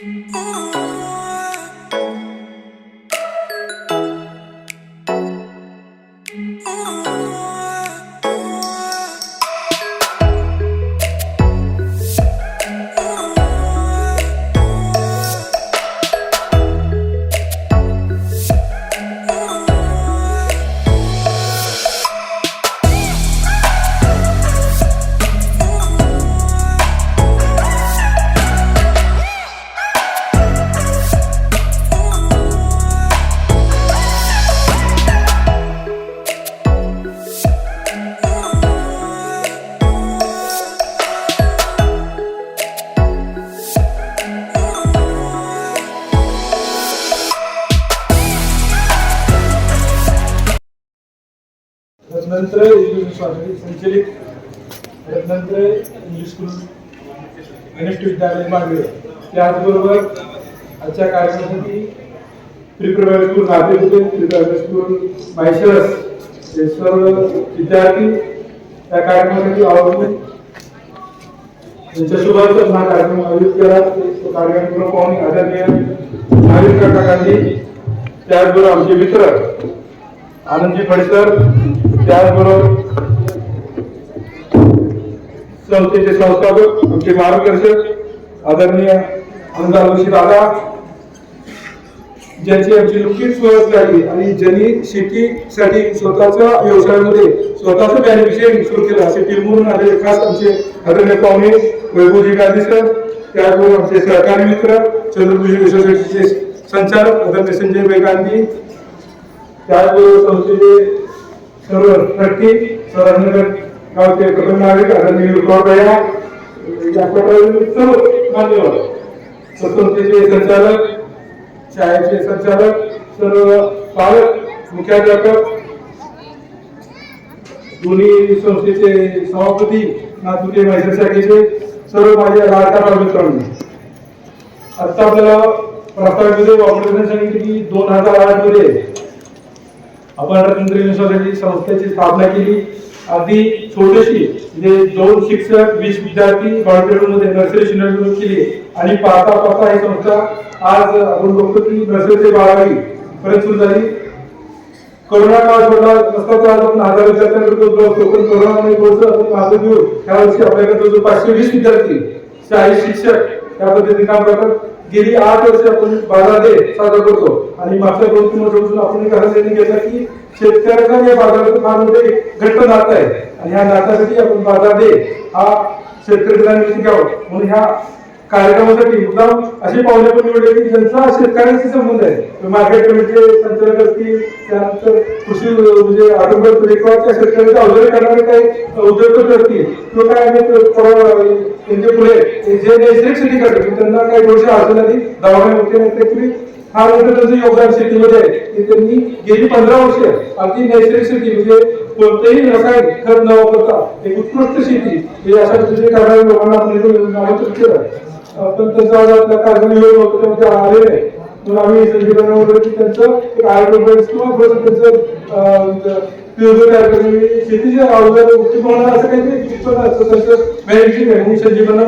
Ooh. रत्नांतर education स्वातंत्र्य संचलित रत्नांतर English school घनिष्ठ विद्यालय मागवे. त्याचबरोबर आजच्या कार्यक्रमासाठी प्री प्रायमरी स्कूल नाते प्री प्रायमरी स्कूल माहेश्वरस हे सर्व विद्यार्थी त्या कार्यक्रमासाठी आवडून त्यांच्या शुभार्थ हा कार्यक्रम आयोजित केला तो कार्यक्रम पूर्ण पाहून आदरणीय महावीर काका गांधी त्याचबरोबर आमचे मित्र आनंदजी फडकर त्याचबरोबर संस्थेचे संस्थापक आमचे मार्गदर्शक आदरणीय आमदार ऋषी दादा ज्याची आमची नुकतीच ओळख झाली आणि ज्यांनी शेतीसाठी स्वतःच्या व्यवसायामध्ये स्वतःच बेनिफिशियरी सुरू केला शेती म्हणून आलेले खास आमचे आदरणीय पाहुणे वैभवजी गांधी सर त्याचबरोबर आमचे सहकारी मित्र चंद्रपूर सोसायटीचे संचालक आदरणीय संजय भाई गांधी त्याचबरोबर संस्थेचे सर्व ट्रस्टी सरांनगर गावचे प्रथम नागरिक आदरणीय रुकवडया सर्व मान्यवर संस्थेचे संचालक शाळेचे संचालक सर्व पालक मुख्याध्यापक दोन्ही संस्थेचे सभापती नातुते महिला शाखेचे सर्व माझ्या लाडका मित्रांनी. आता आपल्याला प्रस्तावामध्ये वापरण्याने सांगितले की दोन हजार आठमध्ये आपण रत्नश्री संस्थेची स्थापना केली. अगदी छोटीशी म्हणजे दोन शिक्षक वीस विद्यार्थी मध्ये नर्सरी शिक्षण केली. आणि पाहता पाहता ही संस्था आज आपण बघतो की नर्सरी ते बारावी पर्यंत सुरू झाली. कोरोना काळ सोडला नसता तर आपण हजार विद्यार्थ्यांकडे बघतो पण कोरोनामुळे थोडंसं आपण मागे घेऊन ह्या वर्षी आपल्याकडे जवळजवळ पाचशे वीस विद्यार्थी चाळीस शिक्षक या पद्धतीने काम करतात. गेली आठ वर्ष आपण बाजार डे साजरा करतो. आणि मागच्या दोन तीन वर्षापासून आपण एक असा निर्णय घेतला की शेतकऱ्याचा या बाजाराचं फार मोठे घट्ट नातं आहे. आणि ह्या नात्यासाठी आपण बाजार डे हा शेतकरी दिनानिमित्त घ्यावं. म्हणून ह्या कार्यक्रमासाठी मुद्दाम अशी पावले पण निवडले की ज्यांचा शेतकऱ्यांशी संबंध आहे. मार्केट कमिटीचे संचालक असतील त्यानंतर कृषी म्हणजे ऑटोमोबाईल रेकॉर्डच्या शेतकऱ्यांचे अवजारे करणारे काही उद्योगपती असतील किंवा काय आम्ही त्यांचे पुढे जे नैसर्गिक शेती करतात त्यांना काही थोडीशी अडचण आली दवाखाने होते हा मोठं त्यांचं योगदान शेतीमध्ये आहे. की त्यांनी गेली पंधरा वर्ष अगदी नैसर्गिक शेती म्हणजे कोणतेही रसायन खत न वापरता एक उत्कृष्ट शेती हे अशा पद्धतीने करणाऱ्या लोकांना आपण केलं पण त्यांचा आज आपल्या कार्यक्रम आलेले होतो म्हणून आम्ही संजीवना वगैरे त्यांचं एक किंवा बस त्यांचं पिवळं तयार करणे. शेतीचे अवजार उत्पन्न असं काही उत्पन्न असतं त्यांचं मॅनेजिंग आहे. म्हणून संजीवना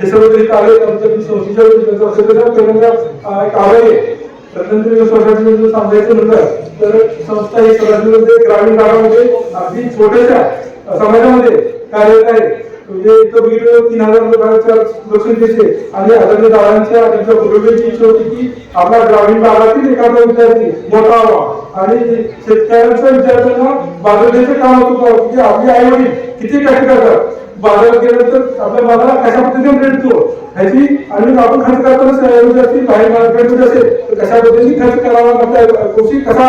हे सर्व तरी कार्य आमच्या संस्थेच्या त्यांचं. असं एक आवाज आहे. रत्नगिरी सोसायटीमध्ये सांगायचं म्हटलं तर संस्था ही सोसायटीमध्ये ग्रामीण भागामध्ये अगदी छोट्याशा समाजामध्ये कार्यरत आहे. म्हणजे इथं बघितलं तीन हजार लोकांच्या लोकसंख्येचे आणि आदरणीय दादांच्या त्यांच्या पूर्वजांची इच्छा होती की आपल्या ग्रामीण भागातील एखादा विद्यार्थी मोठा व्हावा. आणि शेतकऱ्यांचा विचार विद्यार्थ्यांना बाजाराचे काम होत होतं की आपली आई वडील किती कष्ट करतात. बाजारात गेल्यानंतर आपल्या बाजारात कशा पद्धतीने भेटतो ह्याची आणि आपण खर्च करताना विद्यार्थी बाहेर मार्केटमध्ये असेल तर कशा पद्धतीने खर्च करावा? आपल्या गोष्टी कसा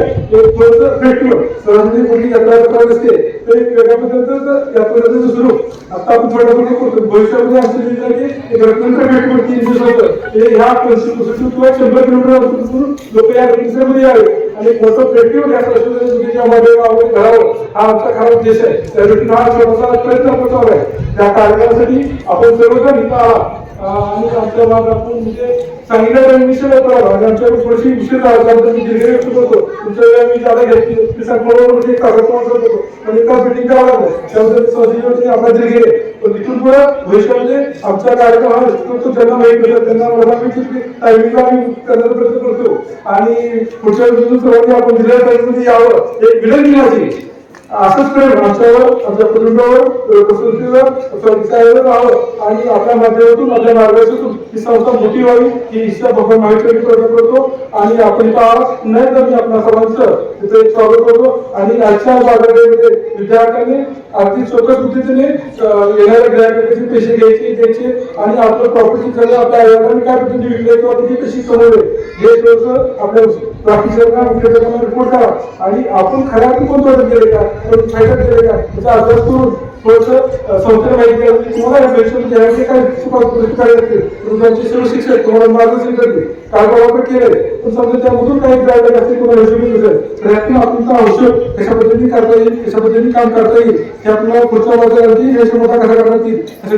एक कुठली यात्रा करत असते तर एक वेगळ्या पद्धतीचं यात्रेचं स्वरूप आता आपण थोडं थोडं करतो. भविष्यामध्ये एक होतं ते ह्या पंचवीस किंवा शंभर किलोमीटर लोक या यावे. आणि मोठं फेस्टिवल या घडावं हा आमचा खरा उद्देश आहे. त्या दृष्टीने हा प्रयत्न चालू आहे त्या कार्यक्रमासाठी आपण सर्वजण इथं आला म्हणजे आणि आमच्या भागात म्हणजे सांगितलं विषय लवकर आणि आमच्याकडे थोडीशी विषय झाला मी दीर्घ व्यक्त करतो. तुमच्या वेळा मी जागा घेतली. ती बरोबर एक कागद करत होतो पण एका मिटिंग करावं लागलं त्यानंतर सहजी आपला दीर्घ पण तिथून पुढे भविष्यामध्ये म्हणजे आमचा कार्यक्रम हा करतो त्यांना माहीत होतं त्यांना मला माहिती टायमिंगला आम्ही करण्याचा प्रयत्न करतो. आणि पुढच्या वेळेस सर्वांनी आपण दिलेल्या टायमिंगमध्ये यावं. एक विनंती माझी असंच प्रेम आमच्यावर आमच्या कुटुंबावर प्रकृतीवर संस्थेवर राहावं आणि आपल्या माध्यमातून आपल्या मार्गदर्शनातून ही संस्था मोठी व्हावी ही इच्छा भगवान माहिती प्रयत्न करतो. आणि आपण इथं नाही तर मी आपल्या सर्वांचं तिथे एक स्वागत करतो. आणि आजच्या बाजारामध्ये विद्यार्थ्यांनी अगदी स्वतः बुद्धीने येणाऱ्या ग्राहकांचे पैसे घ्यायचे द्यायचे. आणि आपलं प्रॉपर्टी सगळं आपल्या आयोगाने काय पद्धतीने विकले किंवा किती कशी कमवले. हे आपल्या विक्रेत्यांना रिपोर्ट करा. आणि आपण खऱ्या अर्थी केले का? कोण फायदा केले का? त्याचा अभ्यास करून संस्थेला माहिती तुम्हाला काय काय असतील तुमचे सर्व शिक्षक तुम्हाला मार्गदर्शन काय वापर केलंय? पण समजा त्यामधून काही ड्रायव्हर नसेल तर यातून औषध कशा पद्धतीने करता येईल? कशा पद्धतीने काम करता येईल? हे आपल्याला पुढच्या हे कशा करण्यात येईल असे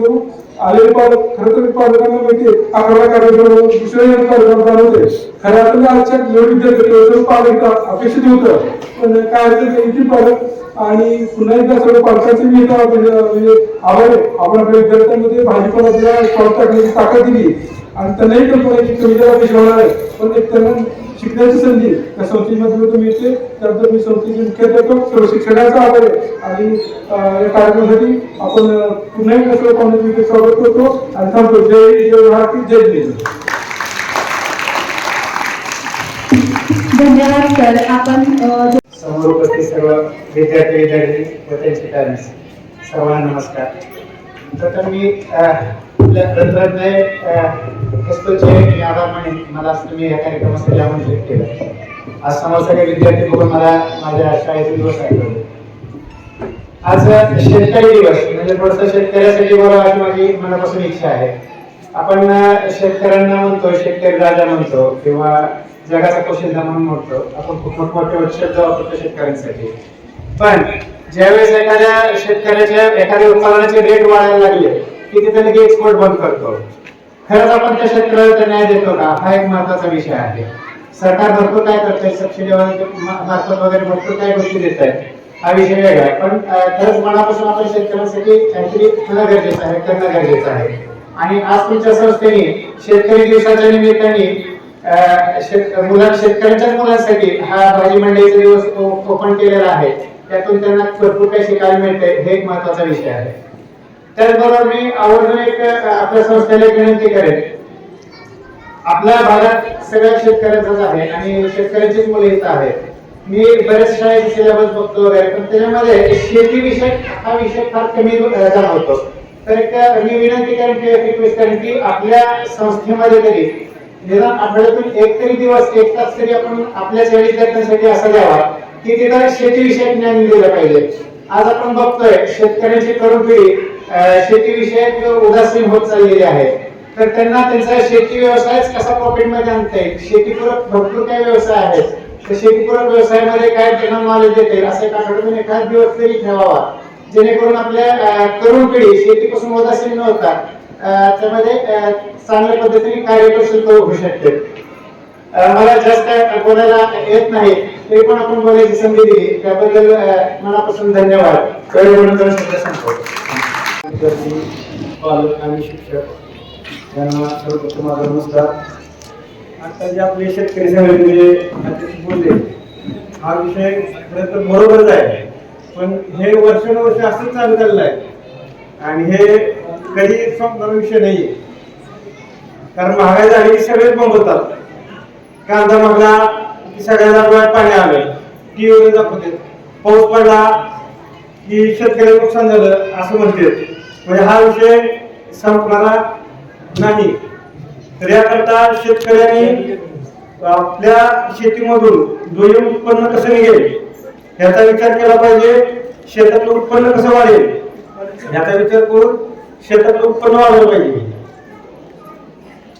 करू. आलेले पालक खरं तर पालकांना माहिती अकरा कार्यक्रम दुसऱ्या कार्यक्रम होते. खऱ्या अर्थाने आजच्या नवीन विद्यार्थी थोडंसं पालक अपेक्षित होतं. पण काय असेल नाही, पालक आणि पुन्हा एकदा सर्व पालकांचे मी म्हणजे म्हणजे आपण आपल्या विद्यार्थ्यांमध्ये भाजीपाला स्टॉल टाकण्याची ताकद दिली. आणि त्यांनाही कल्पना की कमी जरा होणार आहे पण एक त्यांना शिकण्याची संधी त्या संस्थेमध्ये मिळते त्याबद्दल मी संस्थेचे मुख्याध्यापक सर्व शिक्षकांचा आभार आहे. आणि या कार्यक्रमासाठी आपण पुन्हा एकदा सर्व कॉलेज स्वागत करतो. आणि थांबतो. जय जय महाराष्ट्र जय जय धन्यवाद सर. आपण समोर उपस्थित सर्व विद्यार्थी विद्यार्थी व त्यांचे पॅरेंट्स. सर्वांना नमस्कार. प्रथम मी तंत्रज्ञ एस्कोचे मी आभार मानेन मला तुम्ही या कार्यक्रमासाठी आमंत्रित केलं. आज समोर सगळे विद्यार्थी बघून मला माझ्या शाळेचे दिवस आठवले आज शेतकरी दिवस म्हणजे थोडस शेतकऱ्यासाठी बोलावं माझी मनापासून इच्छा आहे. आपण शेतकऱ्यांना म्हणतो शेतकरी राजा म्हणतो किंवा जगाचा कौशल्य म्हणून म्हणतो. आपण खूप मोठमोठे शब्द वापरतो शेतकऱ्यांसाठी. पण ज्यावेळेस एखाद्या शेतकऱ्याच्या एखाद्या उत्पादनाचे रेट वाढायला लागले की तिथे लगेच एक्सपोर्ट बंद करतो. खरंच आपण त्या शेतकऱ्याला न्याय देतो का? हा एक महत्त्वाचा विषय आहे. सरकार भरपूर काय करतंय सबसिडी मार्फत वगैरे भरपूर काय गोष्टी देत आहे हा विषय वेगळा आहे. पण खरंच मनापासून आपण शेतकऱ्यांसाठी काहीतरी होणं गरजेचं आहे करणं गरजेचं आहे. आणि आज तुमच्या संस्थेने शेतकरी दिवसाच्या निमित्ताने अं, शेत मुलां शेतकऱ्यांच्याच मुलांसाठी हा भाजी मंडईचा दिवस ओपन केलेला आहे. त्यातून त्यांना भरपूर काही शिकायला मिळते हे एक महत्त्वाचा विषय आहे. त्याचबरोबर मी आवर्जून एक आपल्या संस्थेला एक विनंती करेन. आपल्या भागात सगळ्या शेतकऱ्यांचाच आहे आणि शेतकऱ्यांचीच मुले इथं आहेत. मी बरेच शाळेचे सिलेबस बघतो वगैरे पण त्याच्यामध्ये शेतीविषयक हा विषय फार कमी जाणवतो. तर एक मी विनंती करेन की रिक्वेस्ट करेन की आपल्या संस्थेमध्ये तरी निदान आठवड्यातून एक तरी दिवस एक तास तरी आपण आपल्या शाळेत विद्यार्थ्यांसाठी असा द्यावा. की तिथं शेतीविषयक ज्ञान दिलं पाहिजे. आज आपण बघतोय शेतकऱ्यांची तरुण पिढी शेतीविषयक उदासीन होत चाललेली आहे. तर त्यांना त्यांचा शेती व्यवसायच कसा प्रॉफिटमध्ये आणता येईल? शेतीपूरक भरपूर काही व्यवसाय आहेत. तर शेतीपूरक व्यवसायामध्ये काय त्यांना नॉलेज देता येईल असं एक आठवड्यातून एखाद दिवस तरी ठेवावा. जेणेकरून आपल्या तरुण पिढी शेतीपासून उदासीन न होता त्यामध्ये चांगल्या पद्धतीने कार्यकर्षण होऊ शकते. मला जास्त बोलायला येत नाही. तरी पण आपण बोलायची संधी दिली. त्याबद्दल मनापासून धन्यवाद. पालक आणि शिक्षक यांना सर्वप्रथम माझा नमस्कार. आता जे आपले शेतकरी सगळे म्हणजे बोलले हा विषय खरं तर बरोबरच आहे. पण हे वर्षानुवर्ष असंच चालू चाललं आहे आणि हे कधी संपणारा विषय नाहीये. कारण महागाई झाली की सगळेच बंबवतात कांदा मागला की सगळ्यांना डोळ्यात पाणी आलं टीव्हीवर दाखवते. पाऊस पडला की शेतकऱ्याचं नुकसान झालं असं म्हणते. म्हणजे हा विषय संपणारा नाही. तर याकरता शेतकऱ्यांनी आपल्या शेतीमधून दुय्यम उत्पन्न कसं निघेल याचा विचार केला पाहिजे. शेतातलं उत्पन्न कसं वाढेल याचा विचार करून शेतातलं उत्पन्न वाढवलं पाहिजे.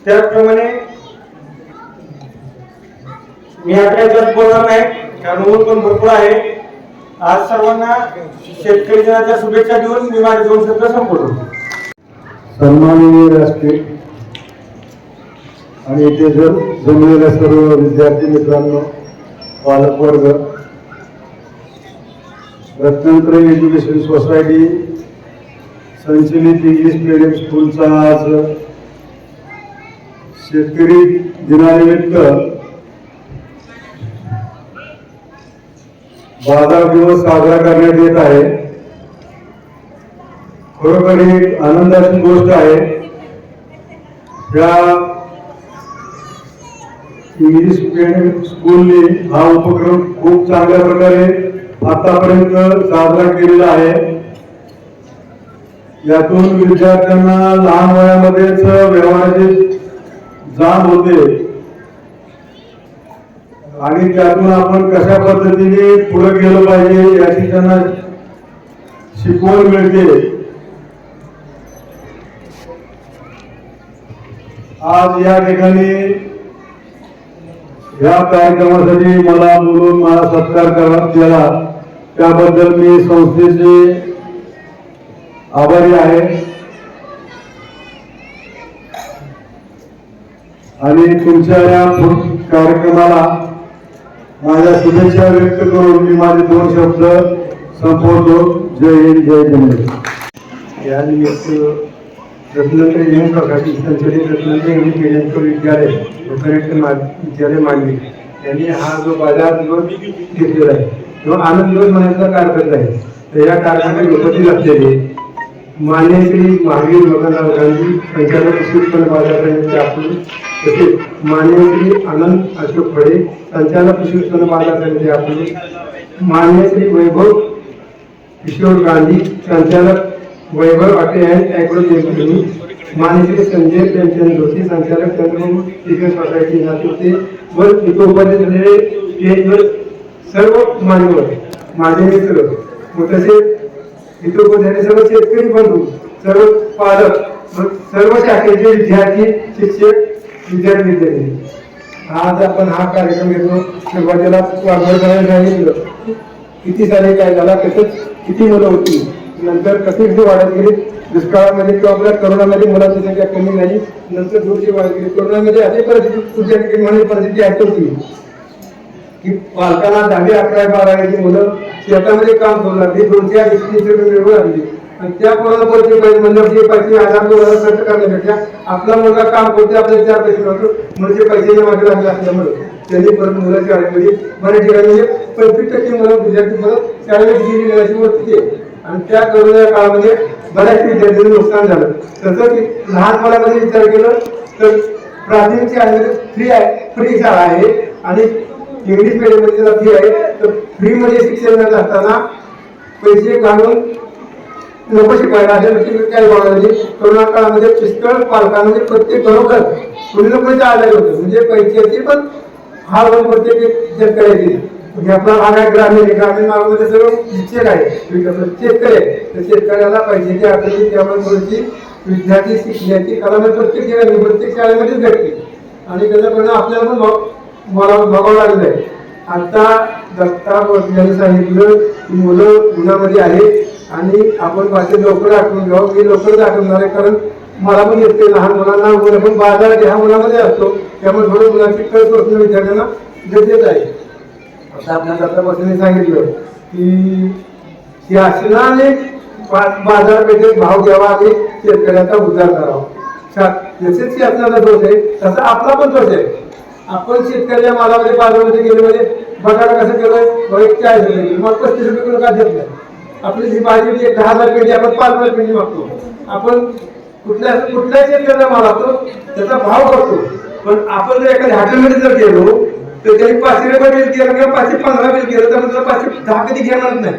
त्याचप्रमाणे मी आपल्या याच्यात बोलणार नाही कारण ऊन पण भरपूर आहे. आज सर्वांना शेतकरी दिनाच्या शुभेच्छा देऊन मी माझे दोन शब्द संपवतो. सन्माननीय राष्ट्रीय आणि इथे जर जमलेल्या सर्व विद्यार्थी मित्रांनो पालक वर्ग एज्युकेशन सोसायटी संचलित इंग्लिश मीडियम स्कूलचा आज शेतकरी दिनानिमित्त बाजार दिवस साजरा करण्यात येत आहे. खरोखर ही एक आनंदाची गोष्ट आहे. या इंग्लिश मीडियम स्कूलने हा उपक्रम खूप चांगल्या प्रकारे आतापर्यंत साजरा केलेला आहे. यातून विद्यार्थ्यांना लहान वयामध्येच व्यवहाराची जाण होते. आणि त्यातून आपण कशा पद्धतीने पुढे गेलं पाहिजे याची त्यांना शिकवण मिळते. आज या ठिकाणी या कार्यक्रमासाठी मला बोलून मला सत्कार करा- केला त्याबद्दल मी संस्थेचे आभारी आहे. आणि तुमच्या या कार्यक्रमाला माझ्या शुभेच्छा व्यक्त करून मी माझे दोन शब्द संपवतो. जय हिंद जय जय या निमित्त रत्नागिरी येऊन प्रकारची संसदीय रत्नागिरी इंग्लिश मीडियम विद्यालय उपकरेक्ट विद्यालय मांडवी त्यांनी हा जो बाजार दिवस घेतलेला आहे किंवा आनंद दिवस म्हणायचा कार्यक्रम आहे तर या कारखान्यात उपस्थित असलेले मान्य श्री महावीर मगनराव गांधी संचालक कृषी उत्पन्न बाजार समिती असून तसेच मान्य श्री आनंद अशोक फळे संचालक कृषी उत्पन्न बाजार समिती असून मान्य श्री वैभव किशोर गांधी संचालक वैभव अटे अँड ॲग्रो कंपनी मान्य श्री संजय प्रेमचंद जोशी संचालक चंद्रबाबू टिकन सोसायटी नागपूरचे व तिथे उपस्थित झालेले स्टेजवर सर्व मान्यवर माझे मित्र व तसेच इथे उपस्थित सर्व शेतकरी बंधू सर्व पालक सर्व शाखेचे विद्यार्थी शिक्षक विद्यार्थी विद्यार्थी आज आपण हा कार्यक्रम घेतो. सुरुवातीला वाढवड करायला सांगितलं किती सारे काय झाला कसं किती मुलं होती नंतर कसे कसे वाढत गेली दुष्काळामध्ये किंवा आपल्या करोनामध्ये मुलांची संख्या कमी झाली नंतर थोडीशी वाढत गेली. करोनामध्ये अशी परिस्थिती कुठल्या ठिकाणी परिस्थिती आठवती? की पालकांना दहावी अकरावी बारावीची मुलं शेतामध्ये काम करू लागले. दोनशे अडीचशे तीनशे रुपये मिळवू लागली. आणि त्या कोणाला पैसे पाहिजे म्हणजे पैसे हजार दोन हजार खर्च करण्यापेक्षा आपला मुलगा काम करते आपल्याला चार पैसे मिळतो म्हणजे पैसे मागे लागले असल्यामुळे. त्यांनी परत मुलं शाळेमध्ये बऱ्याच ठिकाणी म्हणजे पंचवीस टक्के मुलं विद्यार्थी परत शाळेत गेली गेल्याची वस्ती आणि त्या करोना काळामध्ये बऱ्याच विद्यार्थ्यांचं नुकसान झालं. तसंच लहान मुलामध्ये विचार केलं तर प्राथमिक शाळेमध्ये फ्री आहे फ्री शाळा आहे. आणि इंग्लिश मीडियममध्ये जर फी आहे तर फ्रीमध्ये शिक्षण मिळत असताना पैसे काढून नको शिकायला अशा व्यक्ती काय बघायचे कोरोना काळामध्ये पुष्कळ पालकांमध्ये प्रत्येक घरोघर कुणी कोणी आजारी होतं. म्हणजे पैशाची पण हा रोग प्रत्येक शेतकऱ्याची. म्हणजे आपला भाग आहे ग्रामीण ग्रामीण भागामध्ये सर्व शिक्षक आहे शेतकरी म्हणजे आहे. तर शेतकऱ्याला पैशाची अडचणी त्यामुळे थोडीशी विद्यार्थी शिकण्याची कला म्हणजे प्रत्येक ठिकाणी प्रत्येक शाळेमध्येच भेटते. आणि त्याचा परिणाम आपल्याला पण मला बघावं लागलं आहे आता दत्ता यांनी सांगितलं की मुलं गुन्ह्यामध्ये आहेत आणि आपण भाषेत लवकर आठवून घ्यावं. मी लवकरच आठवणार आहे कारण मला पण येते लहान मुलांना. वगैरे पण बाजार ह्या मुलामध्ये असतो त्यामुळे थोडं मुलांची कळ प्रश्न विद्यार्थ्यांना देत आहे. आता आपल्या दत्तापासून सांगितलं की शासनाने बाजारपेठेत भाव द्यावा आणि शेतकऱ्याचा उद्धार करावा. शा- जसेच शासनाचा दोष आहे तसा आपला पण दोष आहे. आपण शेतकऱ्याच्या मालामध्ये बाजारामध्ये गेले म्हणजे बटाटा कसं केलं बघ, एक चाळीस रुपये मग पस्तीस रुपये किलो का देत नाही? आपली जी भाजी म्हणजे एक दहा हजार पेंडी आपण पाच हजार पेंडी मागतो. आपण कुठल्या कुठल्या शेतकऱ्याला माल असतो त्याचा भाव करतो. पण आपण जर एखाद्या हॉटेलमध्ये जर गेलो तर त्यांनी पाचशे रुपये बिल केलं किंवा पाचशे पंधरा बिल केलं तर आपल्याला पाचशे दहा कधी घेणार नाही.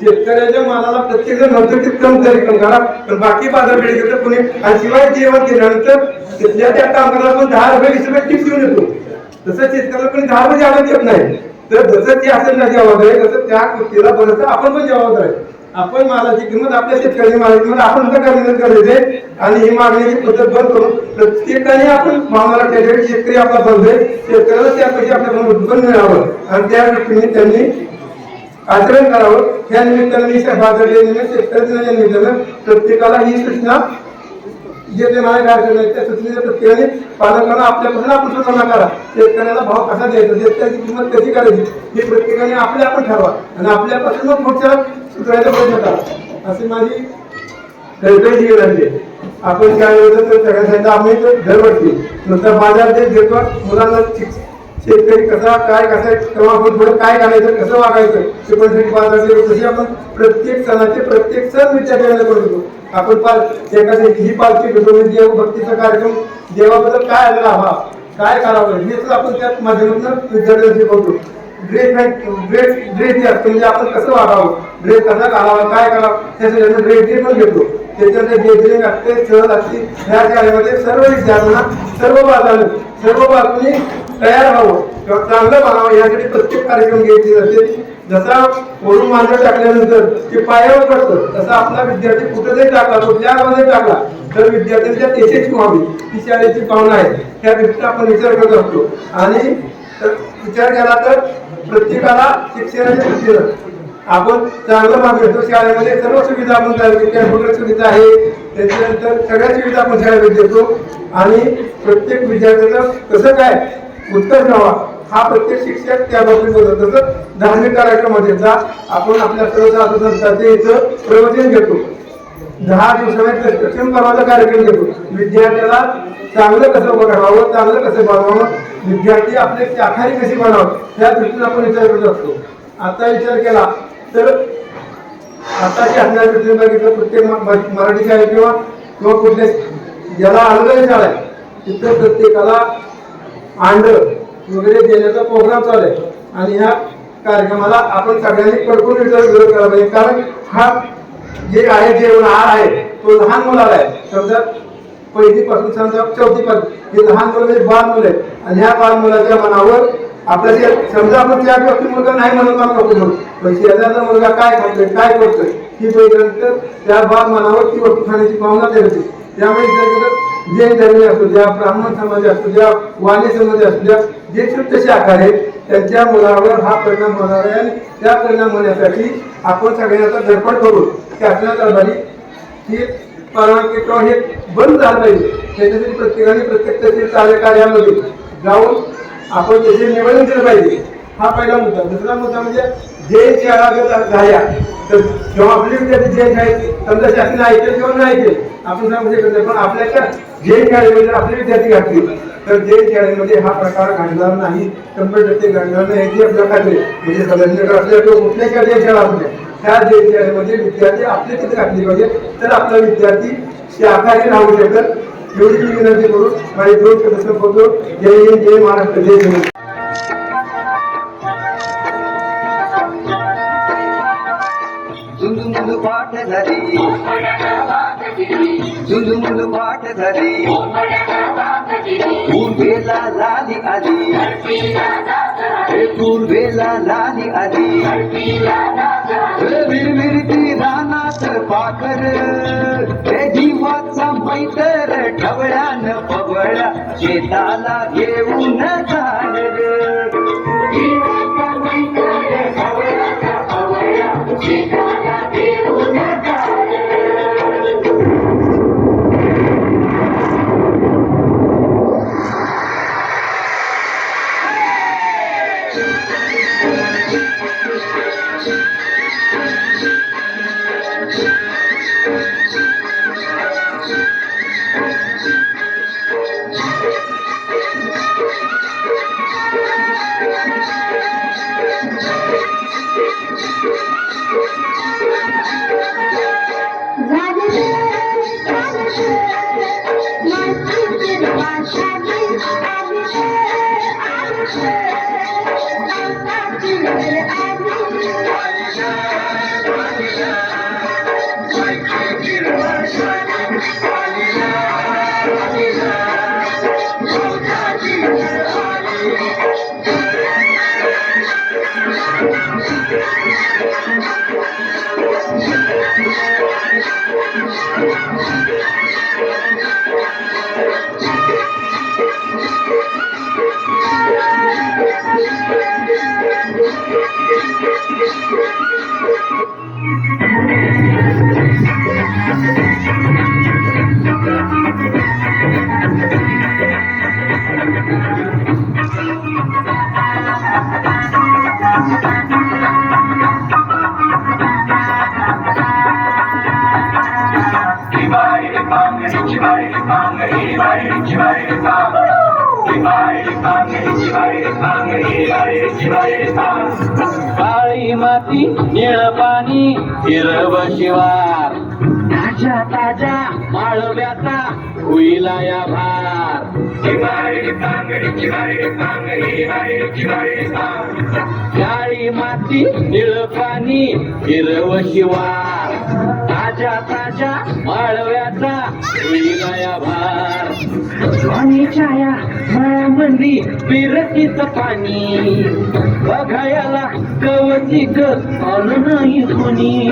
शेतकऱ्याच्या मालाला प्रत्येक जण म्हणतो तितकं कम तरी करा पण बाकी बाजारपेठेत तर कोणी आणि शिवाय जेवण केल्यानंतर तिथल्या त्या कामगाराला पण दहा रुपये वीस रुपये टिप्स देऊन येतो. तसं शेतकऱ्याला कोणी दहा रुपये द्यायला देत नाही. तर जसं ते असेल ना जबाबदार आहे तसं त्या कृतीला बरंच आपण पण जबाबदार आहे. आपण मालाची किंमत आपल्या शेतकऱ्याची मालाची किंमत आपण सुद्धा करण्याचं करायचे आणि ही मागण्याची पद्धत बंद करून प्रत्येकाने आपण मामाला ठेवावी शेतकरी आपला बंद आहे. शेतकऱ्याला त्यापैकी आपल्याकडून उत्पन्न मिळावं. आणि त्या दृष्टीने त्यांनी आचरण करावं. या निमित्तानं मी निमित्त निमित्तानं. प्रत्येकाला ही सूचना जे ते माझ्या कार्यक्रम आहेत त्या सूचनेच्या प्रत्येकाने पालन करणं आपल्यापासून आपण सुधारणा करा. शेतकऱ्याला भाव कसा द्यायचा शेतकऱ्याची किंमत कशी करायची हे प्रत्येकाने आपले आपण ठरवा. आणि आपल्यापासून मग पुढच्या सुधारायचा प्रयत्न करा अशी माझी कळकळी आहे. आपण काय तर सगळ्यांसाठी आम्ही दरवर्षी नंतर बाजार जे घेतो मुलांना शिक- शेतकरी कसा काय कसा तेव्हा काय घालायचं कसं वागायचं ते पण तरी बाजार घेतो आपण प्रत्येक सणाचे प्रत्येक सण विचार विचारायला करतो आपण पाल एखादी ही पालखी घेतो म्हणजे देव भक्तीचा कार्यक्रम देवाबद्दल काय आलेला हवा काय करावं हेच आपण त्या माध्यमातून विद्यार्थ्यांना शिकवतो. ड्रेस ड्रेस ड्रेस जे असतो म्हणजे आपण कसं वागावं ड्रेस कसा घालावा काय करावं त्यासाठी ड्रेस जे पण घेतो त्याच्यामध्ये गेजरिंग असते सहज असते ह्या शाळेमध्ये सर्व विद्यार्थ्यांना सर्व बाजूने सर्व बाजूने तयार व्हावं. किंवा चांगलं बनावं यासाठी प्रत्येक कार्यक्रम घ्यायचे जाते जसा वरून मांडं टाकल्यानंतर ते पायावर पडतं तसा आपला विद्यार्थी कुठे जरी टाकला कुठल्या मध्ये टाकला तर विद्यार्थ्यांच्या तेचेच व्हावी. ही शाळेची भावना आहे त्या दृष्टीने आपण विचार करत असतो. आणि विचार केला तर प्रत्येकाला शिक्षणाच्या दृष्टीनं आपण चांगलं मागणी घेतो. शाळेमध्ये सर्व सुविधा आपण तयार केली कॅम्प्युटर सुविधा आहे. त्याच्यानंतर सगळ्या सुविधा आपण शाळेमध्ये देतो. आणि प्रत्येक विद्यार्थ्याचं कसं काय उत्तर द्यावा. हा प्रत्येक शिक्षक त्या बाबतीत बोलतो तसं धार्मिक कार्यक्रमामध्ये जा आपण आपल्या सर्व साधू इथं प्रवचन घेतो. दहा दिवसामध्ये सक्षम कामाचा कार्यक्रम घेतो. विद्यार्थ्याला चांगलं कसं बघावं चांगलं कसं बनवावं विद्यार्थी आपले शाखारी कशी बनावं या दृष्टीने आपण विचार करत असतो. आता विचार केला तर आताची असणाऱ्या दृष्टीने बघितलं प्रत्येक मराठी शाळेत किंवा किंवा कुठल्या ज्याला अनुदान शाळा आहे तिथं प्रत्येकाला अंड वगैरे देण्याचा प्रोग्राम चालू आहे. आणि ह्या कार्यक्रमाला आपण सगळ्यांनी कडकून विचार विरोध करायला पाहिजे. कारण हा जे आहे जेवण आहार आहे तो लहान मुलाला आहे. समजा पहिलीपासून समजा चौथीपासून हे लहान मुलं म्हणजे बाल मुलं आहेत. आणि ह्या बाल मुलाच्या मनावर आपल्या जे समजा आपण त्या व्यक्ती मुलगा नाही म्हणत आपण नको म्हणून पण शेजारचा मुलगा काय खातोय काय करतोय ही पहिल्यानंतर त्या बाल मनावर ती वस्तू खाण्याची भावना देते त्यामुळे जैन धर्मी असू द्या ब्राह्मण समाज असू द्या वाणी समाज असू द्या जे शुद्ध शाखा आहेत त्यांच्या मुलावर हा परिणाम होणार आहे आणि त्या परिणाम होण्यासाठी आपण सगळ्यांचा धडपड करू. शासना दरबारी ही परवानगी किंवा हे बंद झालं पाहिजे. त्याच्यासाठी प्रत्येकाने प्रत्येक तहसील कार्यकार्यामध्ये जाऊन आपण त्याचे निवेदन केलं पाहिजे. हा पहिला मुद्दा. दुसरा मुद्दा म्हणजे जे शाळा झाल्या तर जेव्हा आपली विद्यार्थी जे आहेत समजा शासन ऐकेल किंवा नाही ऐकेल आपण सांगू शकत नाही. पण आपल्याच्या जे शाळेमध्ये म्हणजे आपले विद्यार्थी घातले तर जे शाळेमध्ये म्हणजे हा प्रकार घडणार नाही. शंभर टक्के घडणार नाही याची म्हणजे आपल्या खात्री म्हणजे सदस्य असल्या किंवा कुठल्या शाळेत शाळा असल्या त्या जे शाळेमध्ये विद्यार्थी आपले तिथे घातले पाहिजे तर आपला विद्यार्थी शाखाही राहू शकत. एवढी विनंती करून माझे दोन सदस्य संपवतो जय हिंद जय महाराष्ट्र जय हिंद झुंझुमुलू वाट झाली. पूर्वेला लाली आली. हे पूर्वेला लाली आली. विरविरती रानात पाखर. हे जीवाचा मैतर ढवळ्यान पवळ्या शेताला घेऊन झाड काळी माती निळ पाणी हिरव शिवार. ताज्या ताज्या माळव्याचा होईला भार. आणि छाया मळ्यामंदी विरतीच पाणी. बघायला कवचिक ग नाही कोणी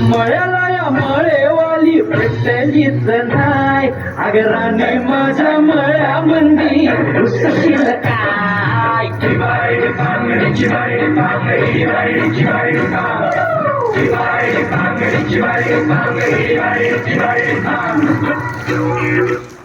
मळ्याला या मळेवाली भेटलीच नाही. अगराने माझ्या मळ्यामंदी Divide and conquer, divide and conquer, divide and divide and conquer. Divide and conquer, divide and conquer, divide and divide and conquer.